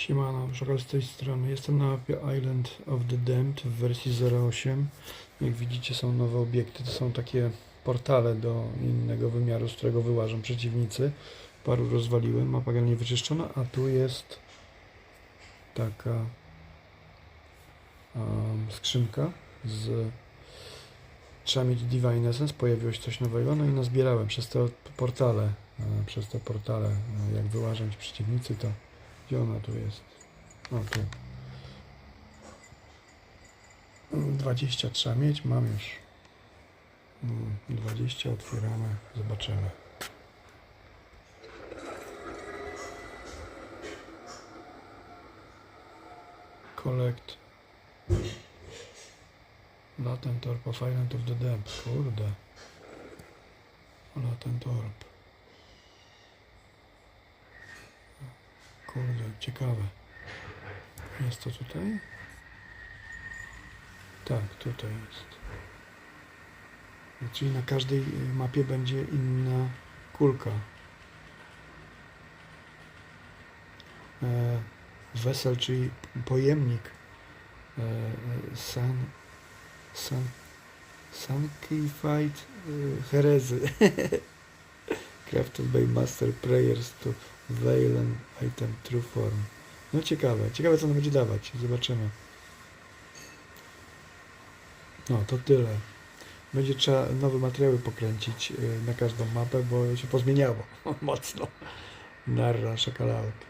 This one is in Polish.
Siemano, Szakal z tej strony. Jestem na mapie Island of the Damned w wersji 08. Jak widzicie są nowe obiekty, to są takie portale do innego wymiaru, z którego wyłażą przeciwnicy. Paru rozwaliłem, mapa generalnie wyczyszczona, a tu jest taka um, skrzynka z trzeba mieć Divine Essence, pojawiło się coś nowego, no i nazbierałem przez te portale, e, przez te portale, e, jak wyłażą ci przeciwnicy, to gdzie ona tu jest? O tu. 20 trzeba mieć, mam już. Mm, 20 otwieramy, zobaczymy. Collect. Latent Orb of Island of the Damned. Kurde. Latent Orb. Kurde, ciekawe. Jest to tutaj? Tak, tutaj jest. Czyli na każdej y, mapie będzie inna kulka. E, wesel, czyli pojemnik. E, e, sun, sun, Sanctified y, Herezy. Crafted by Master Prayers to And Item True Form. No ciekawe, ciekawe co ono będzie dawać, zobaczymy. No to tyle. Będzie trzeba nowe materiały pokręcić y, na każdą mapę, bo się pozmieniało mocno. Narra, szakalałek.